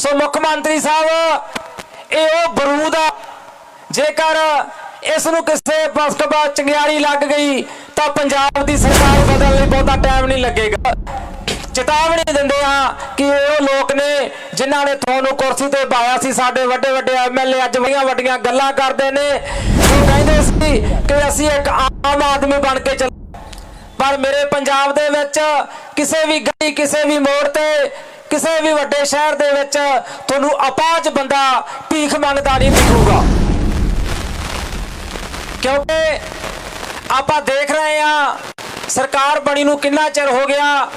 ਸੋ ਮੁੱਖ ਮੰਤਰੀ ਸਾਹਿਬ, ਇਹ ਉਹ ਬਰੂਦ ਆ ਜੇਕਰ ਇਸ ਨੂੰ ਕਿਸੇ ਬਸਕਬਾ ਚੰਗਿਆੜੀ ਲੱਗ ਗਈ, ਤਾਂ ਪੰਜਾਬ ਦੀ ਸਰਕਾਰ ਬਦਲਣ ਲਈ ਬਹੁਤਾ ਟਾਈਮ ਨਹੀਂ ਲੱਗੇਗਾ। ਚੇਤਾਵਨੀ ਦਿੰਦੇ ਆ ਕਿ ਉਹ ਲੋਕ ਨੇ ਜਿਨ੍ਹਾਂ ਨੇ ਤੁਹਾਨੂੰ ਕੁਰਸੀ ਤੇ ਪਾਇਆ ਸੀ, ਸਾਡੇ ਵੱਡੇ ਵੱਡੇ ਐਮਐਲਏ ਅੱਜ ਵੱਡੀਆਂ ਵੱਡੀਆਂ ਗੱਲਾਂ ਕਰਦੇ ਨੇ। ਉਹ ਕਹਿੰਦੇ ਸੀ ਕਿ ਅਸੀਂ ਇੱਕ ਆਮ ਆਦਮੀ ਬਣ ਕੇ ਚੱਲ ਪਰ ਮੇਰੇ ਪੰਜਾਬ ਦੇ ਵਿੱਚ ਕਿਸੇ ਵੀ ਗਲੀ, ਕਿਸੇ ਵੀ ਮੋੜ ਤੇ ਕਿਸੇ ਵੀ ਵੱਡੇ ਸ਼ਹਿਰ ਦੇ ਵਿੱਚ ਤੁਹਾਨੂੰ ਅਪਾਜ ਬੰਦਾ ਭੀਖ ਮੰਗਦਾ ਨਹੀਂ ਦਿਖੂਗਾ। ਕਿਉਂਕਿ ਆਪਾਂ ਦੇਖ ਰਹੇ ਆ ਸਰਕਾਰ ਬਣੀ ਨੂੰ ਕਿੰਨਾ ਚਿਰ ਹੋ ਗਿਆ,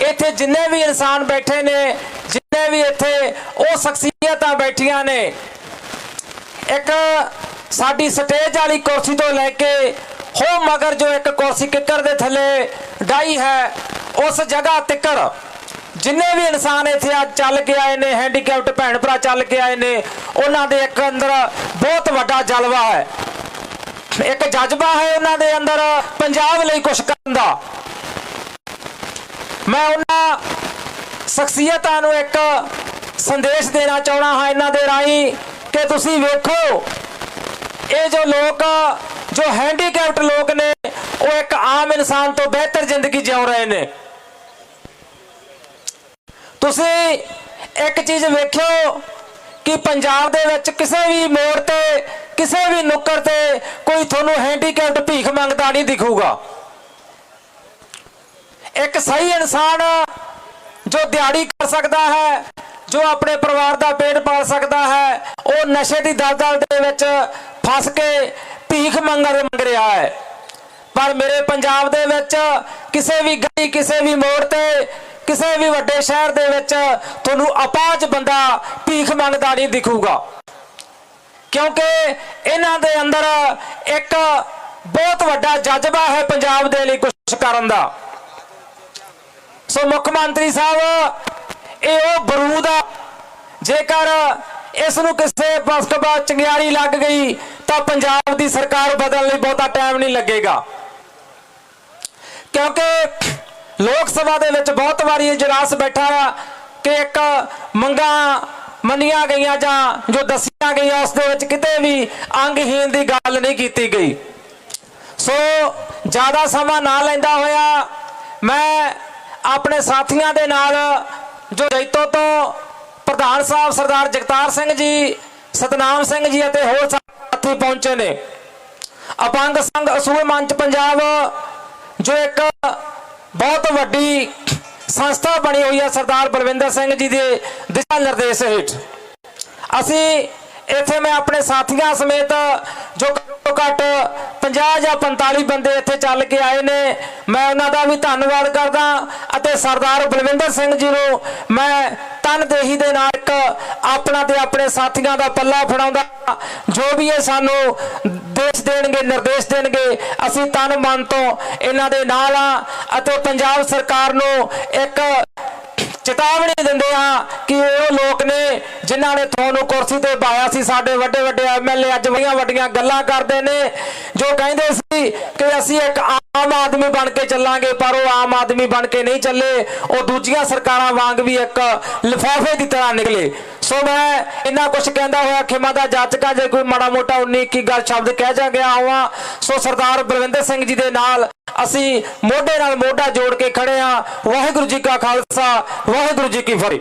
ਇੱਥੇ ਜਿੰਨੇ ਵੀ ਇਨਸਾਨ ਬੈਠੇ ਨੇ, ਜਿੰਨੇ ਵੀ ਇੱਥੇ ਉਹ ਸ਼ਖਸੀਅਤਾਂ ਬੈਠੀਆਂ ਨੇ, ਇੱਕ ਸਾਡੀ ਸਟੇਜ ਵਾਲੀ ਕੁਰਸੀ ਤੋਂ ਲੈ ਕੇ ਹੋ ਮਗਰ ਜੋ ਇੱਕ ਕੁਰਸੀ ਕਿੱਕਰ ਦੇ ਥੱਲੇ ਡਾਈ ਹੈ, ਉਸ ਜਗ੍ਹਾ ਤਿੱਕਰ। ਜਿੰਨੇ ਵੀ ਇਨਸਾਨ ਇੱਥੇ ਅੱਜ ਚੱਲ ਕੇ ਆਏ ਨੇ ਹੈਂਡੀਕੈਪਟ ਭੈਣ ਭਰਾ ਚੱਲ ਕੇ ਆਏ ਨੇ, ਉਹਨਾਂ ਦੇ ਇੱਕ ਅੰਦਰ ਬਹੁਤ ਵੱਡਾ ਜਲਵਾ ਹੈ। ਇੱਕ ਜਜ਼ਬਾ ਹੈ ਉਹਨਾਂ ਦੇ ਅੰਦਰ ਪੰਜਾਬ ਲਈ ਕੁਝ ਕਰਨ ਦਾ। ਮੈਂ ਉਹਨਾਂ ਸ਼ਖਸੀਅਤਾਂ ਨੂੰ ਇੱਕ ਸੰਦੇਸ਼ ਦੇਣਾ ਚਾਹਣਾ ਹਾਂ ਇਹਨਾਂ ਦੇ ਰਾਹੀਂ ਕਿ ਤੁਸੀਂ ਵੇਖੋ, ਇਹ ਜੋ ਲੋਕ, ਜੋ ਹੈਂਡੀਕੈਪਟ ਲੋਕ ਨੇ, ਉਹ ਇੱਕ ਆਮ ਇਨਸਾਨ ਤੋਂ ਬਿਹਤਰ ਜ਼ਿੰਦਗੀ ਜਿਉ ਰਹੇ ਨੇ। ਤੁਸੀਂ ਇੱਕ ਚੀਜ਼ ਵੇਖਿਓ ਕਿ ਪੰਜਾਬ ਦੇ ਵਿੱਚ ਕਿਸੇ ਵੀ ਮੋੜ ਤੇ, ਕਿਸੇ ਵੀ ਨੁੱਕਰ ਤੇ ਕੋਈ ਤੁਹਾਨੂੰ ਹੈਂਡੀਕੈਪਡ ਭੀਖ ਮੰਗਦਾ ਨਹੀਂ ਦਿਖੂਗਾ। ਇੱਕ ਸਹੀ ਇਨਸਾਨ ਜੋ ਦਿਹਾੜੀ ਕਰ ਸਕਦਾ ਹੈ, ਜੋ ਆਪਣੇ ਪਰਿਵਾਰ ਦਾ ਪੇਟ ਪਾਲ ਸਕਦਾ ਹੈ, ਉਹ ਨਸ਼ੇ ਦੀ ਦਲਦਲ ਦੇ ਵਿੱਚ ਫਸ ਕੇ ਭੀਖ ਮੰਗਣ ਮੰਗ ਰਿਹਾ ਹੈ। ਪਰ ਮੇਰੇ ਪੰਜਾਬ ਦੇ ਵਿੱਚ ਕਿਸੇ ਵੀ ਗਲੀ, ਕਿਸੇ ਵੀ ਮੋੜ ਤੇ ਕਿਸੇ ਵੀ ਵੱਡੇ ਸ਼ਹਿਰ ਦੇ ਵਿੱਚ ਤੁਹਾਨੂੰ ਅਪਾਜ ਬੰਦਾ ਭੀਖ ਮੰਗਦਾ ਨਹੀਂ ਦਿਖੂਗਾ। ਕਿਉਂਕਿ ਇਹਨਾਂ ਦੇ ਅੰਦਰ ਇੱਕ ਬਹੁਤ ਵੱਡਾ ਜਜ਼ਬਾ ਹੈ ਪੰਜਾਬ ਦੇ ਲਈ ਕੁਝ ਕਰਨ ਦਾ। ਸੋ ਮੁੱਖ ਮੰਤਰੀ ਸਾਹਿਬ, ਇਹ ਉਹ ਬਰੂਦ ਆ, ਜੇਕਰ ਇਸ ਨੂੰ ਕਿਸੇ ਬਸਕਬਾ ਚੰਗਿਆੜੀ ਲੱਗ ਗਈ, ਤਾਂ ਪੰਜਾਬ ਦੀ ਸਰਕਾਰ ਬਦਲਣ ਲਈ ਬਹੁਤਾ ਟਾਈਮ ਨਹੀਂ ਲੱਗੇਗਾ। ਕਿਉਂਕਿ ਲੋਕ ਸਭਾ ਦੇ ਵਿੱਚ ਬਹੁਤ ਵਾਰੀ ਇਜਲਾਸ ਬੈਠਾ ਆ ਕਿ ਇੱਕ ਮੰਗਾਂ ਮੰਨੀਆਂ ਗਈਆਂ ਜਾਂ ਜੋ ਦੱਸੀਆਂ ਗਈਆਂ, ਉਸ ਦੇ ਵਿੱਚ ਕਿਤੇ ਵੀ ਅੰਗਹੀਨ ਦੀ ਗੱਲ ਨਹੀਂ ਕੀਤੀ ਗਈ। ਸੋ ਜ਼ਿਆਦਾ ਸਮਾਂ ਨਾ ਲੈਂਦਾ ਹੋਇਆ ਮੈਂ ਆਪਣੇ ਸਾਥੀਆਂ ਦੇ ਨਾਲ ਜੋ ਜੈਤੋ ਤੋਂ ਪ੍ਰਧਾਨ ਸਾਹਿਬ ਸਰਦਾਰ ਜਗਤਾਰ ਸਿੰਘ ਜੀ, ਸਤਨਾਮ ਸਿੰਘ ਜੀ ਅਤੇ ਹੋਰ ਸਾਥੀ ਪਹੁੰਚੇ ਨੇ। ਅਪੰਗ ਸੰਘ ਅਸੂਲ ਮੰਚ ਪੰਜਾਬ ਜੋ ਇੱਕ ਬਹੁਤ ਵੱਡੀ ਸੰਸਥਾ ਬਣੀ ਹੋਈ ਹੈ ਸਰਦਾਰ ਬਲਵਿੰਦਰ ਸਿੰਘ ਜੀ ਦੇ ਦਿਸ਼ਾ ਨਿਰਦੇਸ਼ ਹੇਠ। ਅਸੀਂ ਇੱਥੇ ਮੈਂ ਆਪਣੇ ਸਾਥੀਆਂ ਸਮੇਤ ਜੋ ਘੱਟੋ ਘੱਟ 50 ਜਾਂ 45 ਬੰਦੇ ਇੱਥੇ ਚੱਲ ਕੇ ਆਏ ਨੇ, ਮੈਂ ਉਹਨਾਂ ਦਾ ਵੀ ਧੰਨਵਾਦ ਕਰਦਾ ਅਤੇ ਸਰਦਾਰ ਬਲਵਿੰਦਰ ਸਿੰਘ ਜੀ ਨੂੰ ਮੈਂ ਤਨਦੇਹੀ ਦੇ ਨਾਲ ਇੱਕ ਆਪਣਾ ਤੇ ਆਪਣੇ ਸਾਥੀਆਂ ਦਾ ਪੱਲਾ ਫੜਾਉਂਦਾ, ਜੋ ਵੀ ਇਹ ਸਾਨੂੰ ਦੇਸ਼ ਦੇਣਗੇ ਨਿਰਦੇਸ਼ ਦੇਣਗੇ ਅਸੀਂ ਤਨ ਮਨ ਤੋਂ ਇਹਨਾਂ ਦੇ ਨਾਲ ਆ ਅਤੇ ਪੰਜਾਬ ਸਰਕਾਰ ਨੂੰ ਇੱਕ ਚੇਤਾਵਨੀ ਦਿੰਦੇ ਆ ਕਿ ਉਹ ਲੋਕ ਨੇ ਜਿਨ੍ਹਾਂ ਨੇ ਤੁਹਾਨੂੰ ਕੁਰਸੀ ਤੇ ਬਾਇਆ ਸੀ ਸਾਡੇ ਵੱਡੇ ਵੱਡੇ ਐਮਐਲਏ ਅੱਜ ਵੱਡੀਆਂ ਵੱਡੀਆਂ ਗੱਲਾਂ ਕਰਦੇ ਨੇ ਜੋ ਕਹਿੰਦੇ ਸੀ ਕਿ ਅਸੀਂ ਇੱਕ ਆਮ ਆਦਮੀ ਬਣ ਕੇ ਚੱਲਾਂਗੇ ਪਰ ਉਹ ਆਮ ਆਦਮੀ ਬਣ ਕੇ ਨਹੀਂ ਚੱਲੇ ਉਹ ਦੂਜੀਆਂ ਸਰਕਾਰਾਂ ਵਾਂਗ ਵੀ ਇੱਕ ਲਿਫਾਫੇ ਦੀ ਤਰ੍ਹਾਂ ਨਿਕਲੇ ਸੋ ਮੈਂ ਇੰਨਾ ਕੁਝ ਕਹਿੰਦਾ ਹੋਇਆ, ਖਿਮਾ ਦਾ ਜਾਚਕਾ ਜੇ ਕੋਈ ਮਾੜਾ ਮੋਟਾ 19 ਕੀ ਗੱਲ ਸ਼ਬਦ ਕਹਿ ਜਾ ਗਿਆ ਹੋਵਾਂ, ਸੋ ਸਰਦਾਰ ਬਲਵਿੰਦਰ ਸਿੰਘ ਜੀ ਦੇ ਨਾਲ ਅਸੀਂ ਮੋਢੇ ਨਾਲ ਮੋਢਾ ਜੋੜ ਕੇ ਖੜੇ ਆ ਵਾਹਿਗੁਰੂ ਜੀ ਕਾ ਖਾਲਸਾ, ਵਾਹਿਗੁਰੂ ਜੀ ਕੀ ਫਤਿਹ।